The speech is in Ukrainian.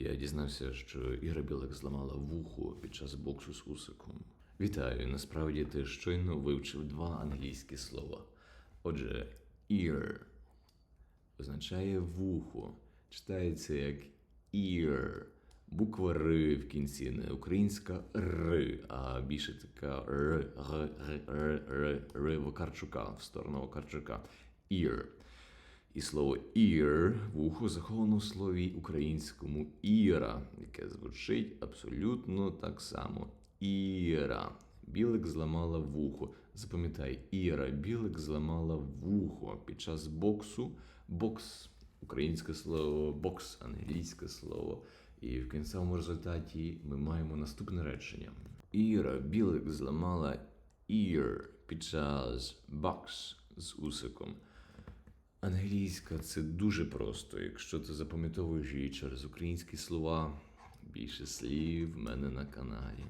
Я дізнався, що Іра Білик зламала вухо під час боксу з Усиком. Вітаю, насправді ти щойно вивчив два англійські слова. Отже, ear означає вухо, читається як ear. Буква Р в кінці, не українська Р, а більше така Р, Р, Р, Р, Р, Р Вакарчука, в сторону Вакарчука. Ear. І слово ear вухо заховано в слові українському іра, яке звучить абсолютно так само. Іра. Білик зламала вухо. Запам'ятай, Іра Білик зламала вухо під час боксу. Бокс українське слово, бокс, англійське слово. І в кінцевому результаті ми маємо наступне речення. Іра Білик зламала ear під час бокс з усиком. Англійська це дуже просто, якщо ти запам'ятовуєш її через українські слова. Більше слів в мене на каналі.